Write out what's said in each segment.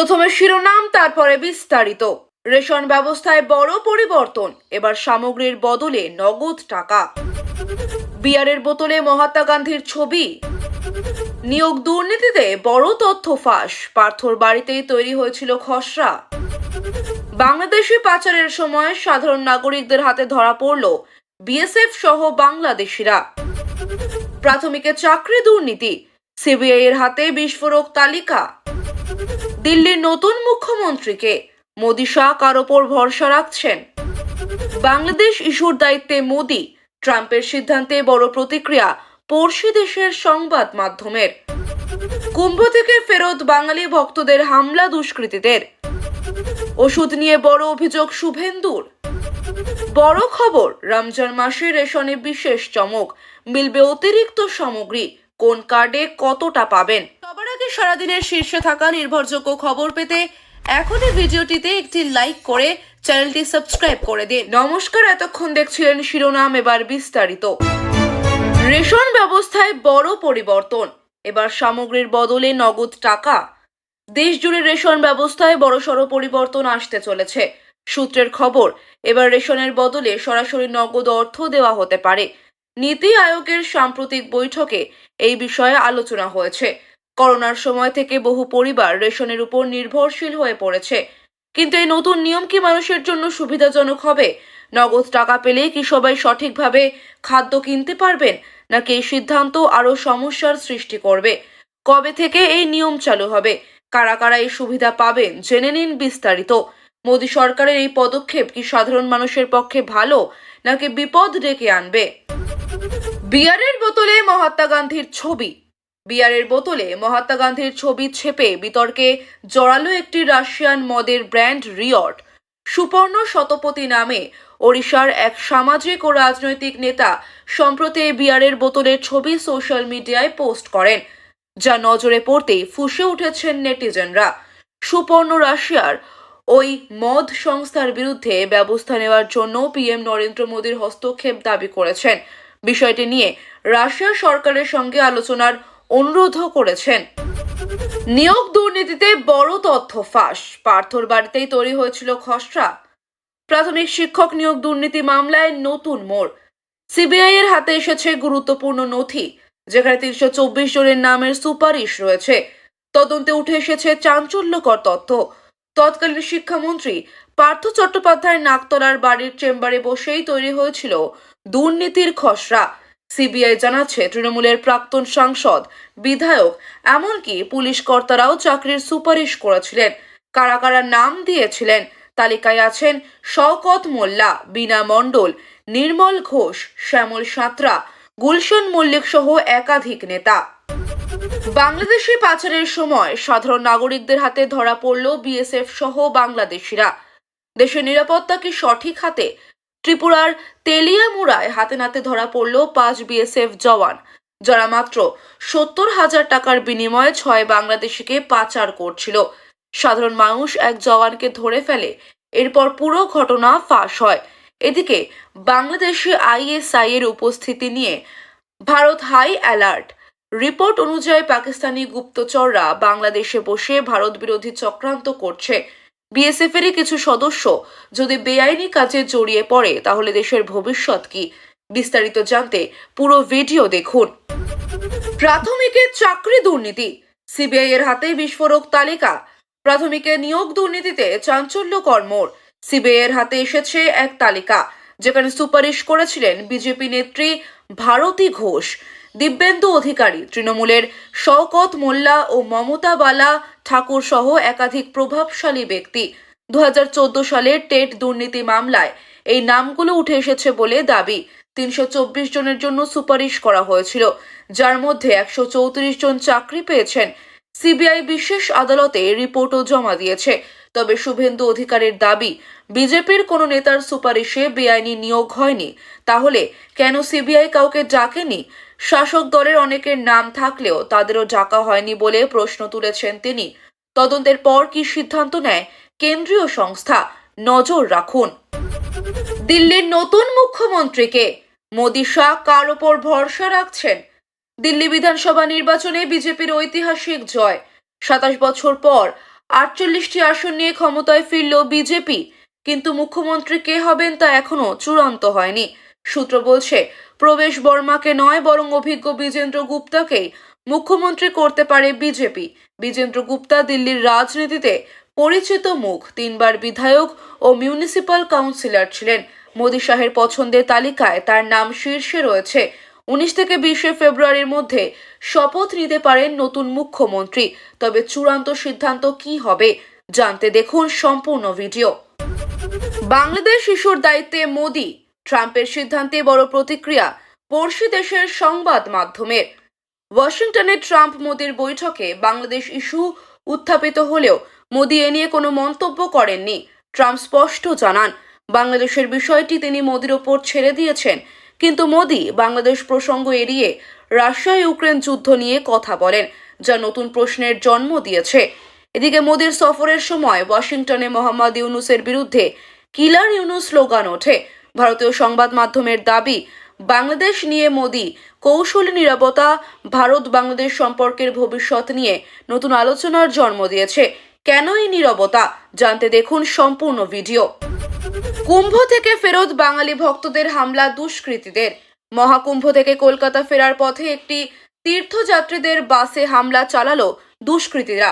প্রথমে শিরোনাম, তারপরে বিস্তারিত। রেশন ব্যবস্থায় বড় পরিবর্তন, এবার সামগ্রীর বদলে নগদ টাকা। বিয়ারের বোতলে মহাত্মা গান্ধীর ছবি। নিয়োগ দুর্নীতিতে বড় তথ্য ফাঁস, পার্থর বাড়িতেই তৈরি হয়েছিল খসড়া। বাংলাদেশি পাচারের সময় সাধারণ নাগরিকদের হাতে ধরা পড়ল বিএসএফ সহ বাংলাদেশিরা। প্রাথমিকে চাকরি দুর্নীতি সিবিআই এর হাতে বিস্ফোরক তালিকা। দিল্লির নতুন মুখ্যমন্ত্রীকে মোদি শাহ কার ওপর ভরসা রাখছেন। বাংলাদেশ ইস্যুর দায়িত্বে মোদি, ট্রাম্পের সিদ্ধান্তে বড় প্রতিক্রিয়া পড়শি দেশের সংবাদ মাধ্যমের। কুম্ভ থেকে ফেরত বাঙালি ভক্তদের হামলা দুষ্কৃতীদের। ওষুধ নিয়ে বড় অভিযোগ শুভেন্দুর। বড় খবর, রমজান মাসে রেশনে বিশেষ চমক। মিলবে অতিরিক্ত সামগ্রী, কোন কার্ডে কতটা পাবেন? আগে সারাদিনের শীর্ষে থাকা নির্ভরযোগ্য খবর পেতে এখনই ভিডিওটিতে একটি লাইক করে চ্যানেলটি সাবস্ক্রাইব করে দিন। নমস্কার, এতক্ষণ দেখছিলেন শিরোনাম, এবার বিস্তারিত। রেশন ব্যবস্থায় বড় পরিবর্তন। এবার সামগ্রীর বদলে নগদ টাকা। দেশ জুড়ে রেশন ব্যবস্থায় বড়সড় পরিবর্তন আসতে চলেছে। সূত্রের খবর, এবার রেশনের বদলে সরাসরি নগদ অর্থ দেওয়া হতে পারে। নীতি আয়োগের সাম্প্রতিক বৈঠকে এই বিষয়ে আলোচনা হয়েছে। করোনার সময় থেকে বহু পরিবার রেশনের উপর নির্ভরশীল হয়ে পড়েছে। কিন্তু এই নতুন নিয়ম কি মানুষের জন্য সুবিধাজনক হবে? নগদ টাকা পেলে কি সবাই সঠিকভাবে খাদ্য কিনতে পারবেন? নাকি এই সিদ্ধান্ত আরও সমস্যার সৃষ্টি করবে? কবে থেকে এই নিয়ম চালু হবে? কারা কারা এই সুবিধা পাবেন? জেনে নিন বিস্তারিত। মোদী সরকারের এই পদক্ষেপ কি সাধারণ মানুষের পক্ষে ভালো, নাকি বিপদ ডেকে আনবে? বিয়ারের বোতলে মহাত্মা গান্ধীর ছবি। বিয়ারের বোতলে মহাত্মা গান্ধীর ছবি ছেপে বিতর্কে জড়ালো একটি রাশিয়ান মদের ব্র্যান্ড রিয়ট সুপর্ণ শতপথী নামে ওড়িশার এক সামাজিক ও রাজনৈতিক নেতা সম্প্রতি বিয়ারের বোতলের ছবি সোশ্যাল মিডিয়ায় পোস্ট করেন, যা নজরে পড়তেই ফুঁসে উঠেছেন নেটিজেনরা। সুপর্ণ রাশিয়ার ওই মদ সংস্থার বিরুদ্ধে ব্যবস্থা নেওয়ার জন্য পিএম নরেন্দ্র মোদীর হস্তক্ষেপ দাবি করেছেন। বিষয়টি নিয়ে রাশিয়া সরকারের সঙ্গে আলোচনার অনুরোধও করেছেন। নিয়োগ দুর্নীতিতে বড় তথ্য ফাঁস। পার্থর বাড়িতেই তৈরি হয়েছিল খসড়া। প্রাথমিক শিক্ষক নিয়োগ দুর্নীতি মামলায় নতুন মোড়। সিবিআই এর হাতে এসেছে গুরুত্বপূর্ণ নথি, যেখানে তিনশো চব্বিশ জনের নামের সুপারিশ রয়েছে। তদন্তে উঠে এসেছে চাঞ্চল্যকর তথ্য। তৎকালীন শিক্ষামন্ত্রী পার্থ চট্টোপাধ্যায় নাকতলার বাড়ির চেম্বারে বসেই তৈরি হয়েছিল দুর্নীতির খসড়া। সিবিআই জানাচ্ছে, তৃণমূলের প্রাক্তন সাংসদ, বিধায়ক, এমনকি পুলিশ কর্তারাও চাকরির সুপারিশ করেছিলেন। কারা কারা নাম দিয়েছিলেন, তালিকায় আছেন শওকত মোল্লা বিনা মণ্ডল, নির্মল ঘোষ, শ্যামল সাঁতরা, গুলশন মল্লিক সহ একাধিক নেতা। বাংলাদেশি পাচারের সময় সাধারণ নাগরিকদের হাতে ধরা পড়ল বিএসএফ সহ বাংলাদেশিরা। দেশের নিরাপত্তাকে সঠিক হাতে ত্রিপুরার তেলিয়ামুড়ায় হাতে নাতে ধরা পড়ল পাঁচ বিএসএফ জওয়ান, যারা মাত্র সত্তর হাজার টাকার বিনিময়ে ছয় বাংলাদেশিকে পাচার করছিল। সাধারণ মানুষ এক জওয়ানকে ধরে ফেলে, এরপর পুরো ঘটনা ফাঁস হয়। এদিকে বাংলাদেশে আইএসআই এর উপস্থিতি নিয়ে ভারত হাই অ্যালার্ট। রিপোর্ট অনুযায়ী পাকিস্তানি গুপ্তচররা বাংলাদেশে বসে ভারত বিরোধী চক্রান্ত করছে। বিএসএফ এরই কিছু সদস্য যদি বেআইনি কাজে জড়িয়ে পড়ে, তাহলে দেশের ভবিষ্যৎ কি? বিস্তারিত জানতে পুরো ভিডিও দেখুন। প্রাথমিকে চাকরি দুর্নীতি। সিবিআই এর হাতে বিস্ফোরক তালিকা। প্রাথমিকে নিয়োগ দুর্নীতিতে চাঞ্চল্য কর্মর সিবিআই এর হাতে এসেছে এক তালিকা, যেখানে সুপারিশ করেছিলেন বিজেপি নেত্রী ভারতী ঘোষ, দিব্যেন্দু অধিকারী, তৃণমূলের শওকত মোল্লা ও মমতা বালা ঠাকুর সহ একাধিক প্রভাবশালী ব্যক্তি। দু সালের টেট দুর্নীতি মামলায় এই নামগুলো উঠে এসেছে বলে দাবি তিনশো চব্বিশ জনের জন্য সুপারিশ করা হয়েছিল। যার মধ্যে একশো চৌত্রিশ জন চাকরি পেয়েছেন। সিবিআই বিশেষ আদালতে রিপোর্টও জমা দিয়েছে। তবে শুভেন্দু অধিকারের দাবি, বিজেপির কোনো নেতার সুপারিশে বেআইনি নিয়োগ হয়নি। তাহলে কেন সিবিআই কাউকে ডাকেনি? শাসক দলের অনেকের নাম থাকলেও তাদেরও ডাকা হয়নি বলে প্রশ্ন তুলেছেন তিনি। তদন্তের পর কি সিদ্ধান্ত নেয় কেন্দ্রীয় সংস্থা? নজর রাখুন। দিল্লির নতুন মুখ্যমন্ত্রীকে মোদী শাহ কার ওপর ভরসা রাখছেন? দিল্লি বিধানসভা নির্বাচনে বিজেপির ঐতিহাসিক জয়। সাতাশ বছর পর আটচল্লিশটি আসন নিয়ে ক্ষমতায় ফিরল বিজেপি, কিন্তু মুখ্যমন্ত্রী কে হবেন তা এখনও চূড়ান্ত হয়নি। সূত্র বলছে, প্রবেশ বর্মাকে নয়, বরং অভিজ্ঞ বিজেন্দ্র গুপ্তাকেই মুখ্যমন্ত্রী করতে পারে বিজেপি। বিজেন্দ্র গুপ্তা দিল্লির রাজনীতিতে পরিচিত মুখ। তিনবার বিধায়ক ও মিউনিসিপাল কাউন্সিলর ছিলেন। মোদী শাহের পছন্দের তালিকায় তার নাম শীর্ষে রয়েছে উনিশ থেকে বিশে ফেব্রুয়ারির মধ্যে শপথ নিতে পারেন নতুন মুখ্যমন্ত্রী। তবে চূড়ান্ত সিদ্ধান্ত কি হবে জানতে দেখুন সম্পূর্ণ ভিডিও। বাংলাদেশ ইস্যুর দায়িত্বে মোদি। ট্রাম্পের সিদ্ধান্তে বড় প্রতিক্রিয়া পড়শি দেশের সংবাদ মাধ্যমের। ওয়াশিংটনে ট্রাম্প মোদির বৈঠকে বাংলাদেশ ইস্যু উত্থাপিত হলেও মোদি এ নিয়ে কোনো মন্তব্য করেননি। ট্রাম্প স্পষ্ট জানান, বাংলাদেশের বিষয়টি তিনি মোদির ওপর ছেড়ে দিয়েছেন। কিন্তু মোদি বাংলাদেশ প্রসঙ্গ এড়িয়ে রাশিয়া ইউক্রেন যুদ্ধ নিয়ে কথা বলেন, যা নতুন প্রশ্নের জন্ম দিয়েছে। এদিকে মোদির সফরের সময় ওয়াশিংটনে মোহাম্মদ ইউনুসের বিরুদ্ধে কিলার ইউনুস স্লোগান ওঠে। ভারতীয় সংবাদ মাধ্যমের দাবি, বাংলাদেশ নিয়ে মোদি কৌশলী নিরাপত্তা, ভারত বাংলাদেশ সম্পর্কের ভবিষ্যৎ নিয়ে নতুন আলোচনার জন্ম দিয়েছে। কেন এই নিরবতা? জানতে দেখুন সম্পূর্ণ ভিডিও। কুম্ভ থেকে ফেরত বাঙালি ভক্তদের হামলা দুষ্কৃতীদের। মহাকুম্ভ থেকে কলকাতা ফেরার পথে একটি তীর্থযাত্রীদের বাসে হামলা চালালো দুষ্কৃতীরা।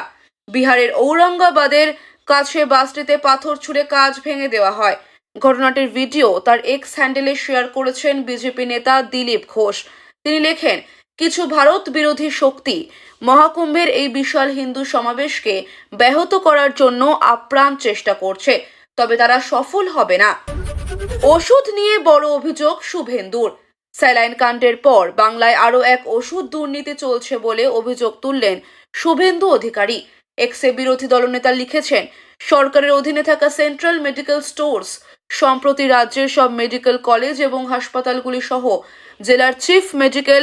বিহারের ঔরঙ্গাবাদের কাছে বাসটিতে পাথর ছুঁড়ে কাজ ভেঙে দেওয়া হয়। ঘটনাটির ভিডিও তার এক্স হ্যান্ডেলে শেয়ার করেছেন বিজেপি নেতা দিলীপ ঘোষ। তিনি লেখেন, কিছু ভারত বিরোধী শক্তি মহাকুম্ভের এই বিশাল হিন্দু সমাবেশকে ব্যাহত করার জন্য আপ্রাণ চেষ্টা করছে। তবে তারা সফল হবে না। ওষুধ নিয়ে বড় অভিযোগ শুভেন্দুর। স্যালাইন কাণ্ডের পর বাংলায় আরও এক ওষুধ দুর্নীতি চলছে বলে অভিযোগ তুললেন শুভেন্দু অধিকারী। এক্সে বিরোধী দলনেতা লিখেছেন, সরকারের অধীনে থাকা সেন্ট্রাল মেডিকেল স্টোর্স, সম্প্রতি রাজ্যের সব মেডিকেল কলেজ এবং হাসপাতালগুলি সহ জেলার চিফ মেডিকেল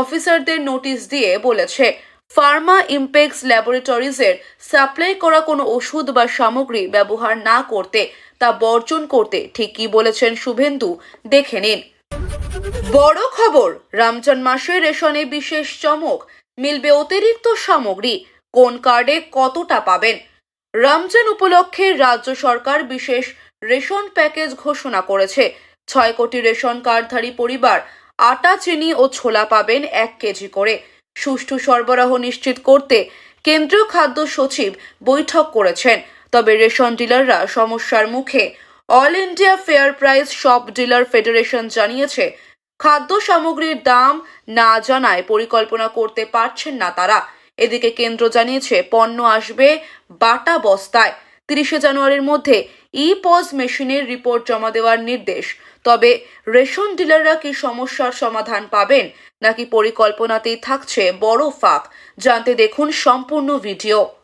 অফিসারদের নোটিশ দিয়ে বলেছে ফার্মা ইমপেক্স ল্যাবরেটরিজের সাপ্লাই করা কোনো ওষুধ বা সামগ্রী ব্যবহার না করতে, তা বর্জন করতে ঠিক কি বলেছেন শুভেন্দু। দেখে নিন। বড় খবর, রমজান মাসে রেশনে বিশেষ চমক, মিলবে অতিরিক্ত সামগ্রী, কোন কার্ডে কতটা পাবেন? রমজান উপলক্ষে রাজ্য সরকার বিশেষ রেশন প্যাকেজ ঘোষণা করেছে। ছয় কোটি রেশন কার্ডধারী পরিবার আটা, চিনি ও ছোলা পাবেন এক কেজি করে। সুষ্ঠু সরবরাহ নিশ্চিত করতে কেন্দ্রীয় খাদ্য সচিব বৈঠক করেছেন। তবে রেশন ডিলাররা সমস্যার মুখে all India fair price shop dealer federation জানিয়েছে, খাদ্য সামগ্রীর দাম না জানায় পরিকল্পনা করতে পারছেন না তারা। এদিকে কেন্দ্র জানিয়েছে, পণ্য আসবে বাটা বস্তায়। তিরিশে জানুয়ারির মধ্যে ই পজ মেশিনের রিপোর্ট জমা দেওয়ার নির্দেশ। তবে রেশন ডিলাররা কি সমস্যার সমাধান পাবেন নাকি পরিকল্পনাতেই থাকছে বড় ফাঁক? জানতে দেখুন সম্পূর্ণ ভিডিও।